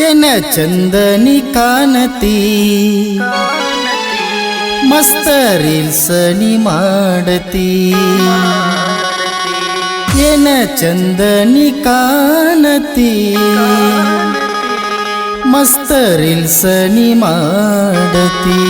ಏನ ಚಂದನಿ ಕಾನತಿ ಮಸ್ತ ರೀಲ್ಸ್ ನೀ ಮಾಡತಿ ಏನ ಚಂದನಿ ಕಾನತಿ ಮಸ್ತ ರೀಲ್ಸ್ ನೀ ಮಾಡತಿ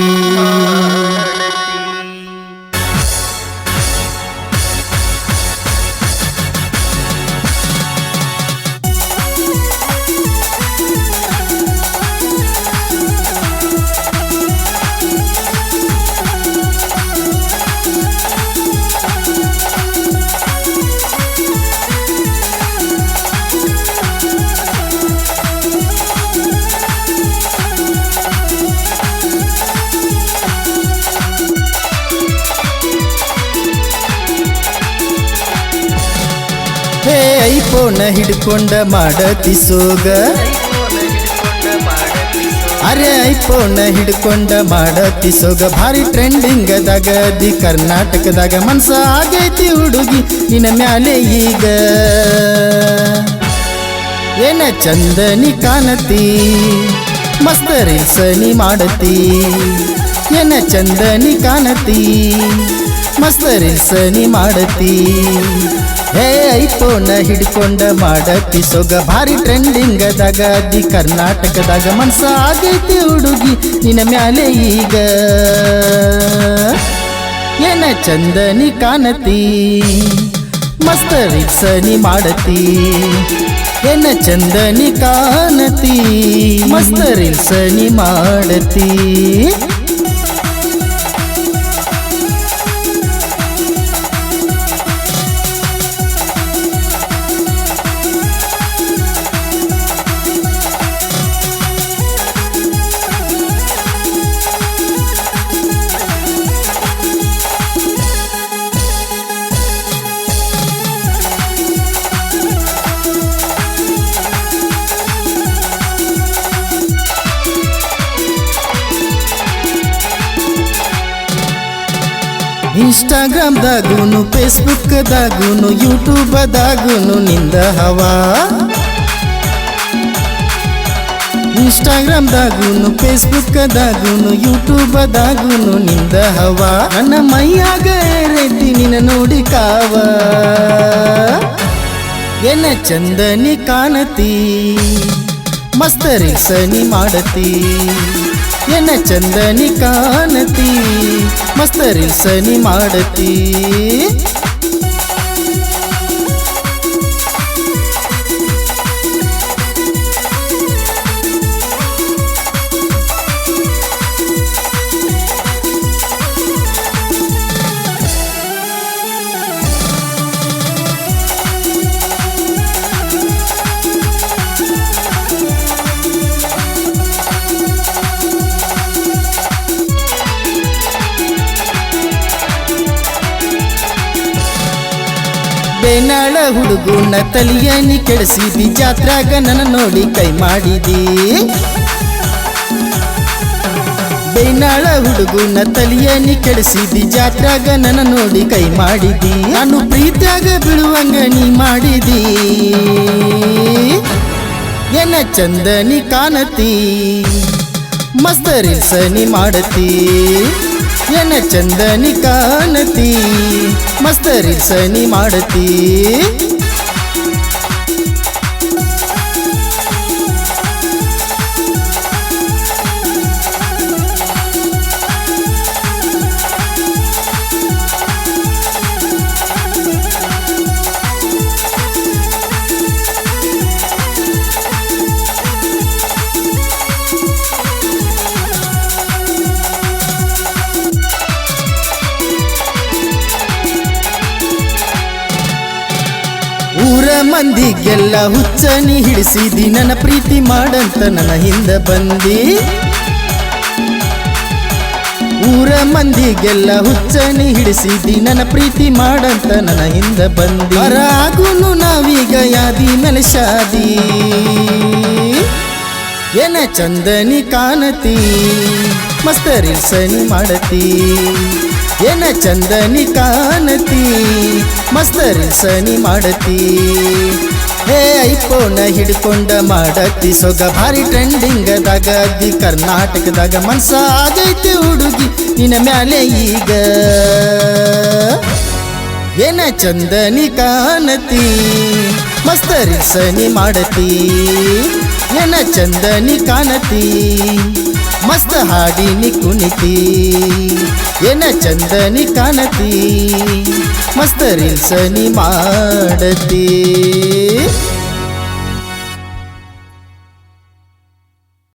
ಹೇ, ಐಫೋನ ಹಿಡ್ಕೊಂಡ ಮಾಡತಿ ಸೋಗ. ಅರೆ, ಐಫೋನ ಹಿಡ್ಕೊಂಡ ಮಾಡತಿ ಸೋಗ. ಭಾರಿ ಟ್ರೆಂಡಿಂಗದಾಗ ದಿ ಕರ್ನಾಟಕದಾಗ ಮನ್ಸ ಆಗೈತಿ ಹುಡುಗಿ ನಿನ್ನ ಮ್ಯಾಲೆ ಈಗ. ಏನ ಚಂದನಿ ಕಾಣತಿ, ಮಸ್ತ ರೀಲ್ಸ್ ನೀ ಮಾಡತಿ. ಏನ ಚಂದನಿ ಕಾಣತಿ ಮಸ್ತ ರೀಲ್ಸ್ ನೀ ಮಾಡತಿ ಹೇ ಐಫೋನ ಹಿಡ್ಕೊಂಡ ಮಾಡತಿ ಸೊಗ ಭಾರಿ ಟ್ರೆಂಡಿಂಗದಾಗ ದಿ ಕರ್ನಾಟಕದಾಗ ಮನ್ಸ ಆಗೈತಿ ಹುಡುಗಿ ನಿನ್ನ ಮ್ಯಾಲೆ ಈಗ ಏನ ಚಂದನಿ ಕಾಣತಿ ಮಸ್ತ ರೀಲ್ಸ್ ನೀ ಮಾಡತಿ ಏನ ಚಂದನಿ ಕಾಣತಿ ಮಸ್ತ ರೀಲ್ಸ್ ನೀ ಮಾಡತಿ ಇನ್ಸ್ಟಾಗ್ರಾಮ್ದಾಗೂನು, ಫೇಸ್ಬುಕ್ದಾಗೂನು, ಯೂಟ್ಯೂಬ್ದಾಗೂನು ನಿಂದ ಹವಾ. ಇನ್ಸ್ಟಾಗ್ರಾಮ್ದಾಗೂನು, ಫೇಸ್ಬುಕ್ದಾಗೂನು, ಯೂಟ್ಯೂಬ್ದಾಗೂನು ನಿಂದ ಹವಾ. ನನ್ನ ಮೈಯಾಗ ರೆಡ್ಡಿ ನಿನ್ನ ನೋಡಿ ಕಾವ. ಎನ್ನ ಚಂದನಿ ಕಾಣತಿ, ಮಸ್ತ ಸನಿ ನೀ ಮಾಡತಿ. ಎನ್ನ ಚಂದನಿ ಕಾಣತಿ ಮಸ್ತ ರೀಲ್ಸ್ ನೀ ಮಾಡತಿ. ಬೇನಾಳ ಹುಡುಗುನ ತಲಿಯ ನೀ ಕೆಡಿಸಿದಿ, ಜಾತ್ರಾಗ ನನ್ನ ನೋಡಿ ಕೈ ಮಾಡಿದಿ. ಬೇನಾಳ ಹುಡುಗುನ ತಲಿಯ ನೀ ಕೆಡಿಸಿದಿ, ಜಾತ್ರಾಗ ನನ್ನ ನೋಡಿ ಕೈ ಮಾಡಿದಿ. ನಾನು ಪ್ರೀತಿಯಾಗ ಬಿಡುವಂಗ ನೀ ಮಾಡಿದಿ. ಏನ ಚಂದನಿ ಕಾಣತಿ, ಮಸ್ತ ನೀ ಮಾಡತಿ. ಏನ ಚಂದನಿ ಕಾಣತಿ ಮಸ್ತ ರೀಲ್ಸ್ ನೀ ಮಾಡತಿ ಮಂದಿಗೆಲ್ಲ ಹುಚ್ಚನಿ ಹಿಡಿಸಿದಿ, ನನ್ನ ಪ್ರೀತಿ ಮಾಡಂತ ನನ್ನ ಹಿಂದ ಬಂದಿ. ಊರ ಮಂದಿಗೆಲ್ಲ ಹುಚ್ಚನಿ ಹಿಡಿಸಿದಿ, ನನ್ನ ಪ್ರೀತಿ ಮಾಡಂತ ನನ್ನ ಹಿಂದ ಬಂದಿ. ಆಗುನು ನಾವೀಗ ಯಾದಿ ಮೇಲೆ ಶಾದಿ ಏನ ಚಂದನಿ ಕಾಣತಿ ಮಸ್ತ ಸನಿ ಮಾಡತಿ. ಏನ ಚಂದನಿ ಕಾಣತಿ, ಮಸ್ತರಿ ಸನಿ ನೀ ಮಾಡತಿ. ಹೇ ಐಫೋನ ಹಿಡ್ಕೊಂಡ ಮಾಡತಿ, ಸೊಗ ಭಾರಿ ಟ್ರೆಂಡಿಂಗದಾಗ ಅದ್ದಿ ಕರ್ನಾಟಕದಾಗ ಮನ್ಸ ಆಗೈತಿ ಹುಡುಗಿ, ನಿನ್ನ ಮ್ಯಾಲೆ ಈಗ. ಏನ ಚಂದನಿ ಕಾಣತಿ, ಮಸ್ತರಿ ಸನಿ ಮಾಡತಿ, ಏನ ಚಂದನಿ ಕಾಣತಿ. ಮಸ್ತ ಹಾಡಿನಿ ಕುಣಿತಿ. ಏನ ಚಂದನಿ ಕಾಣತಿ. ಮಸ್ತ ರಿಲ್ಸನಿ ಮಾಡತಿ.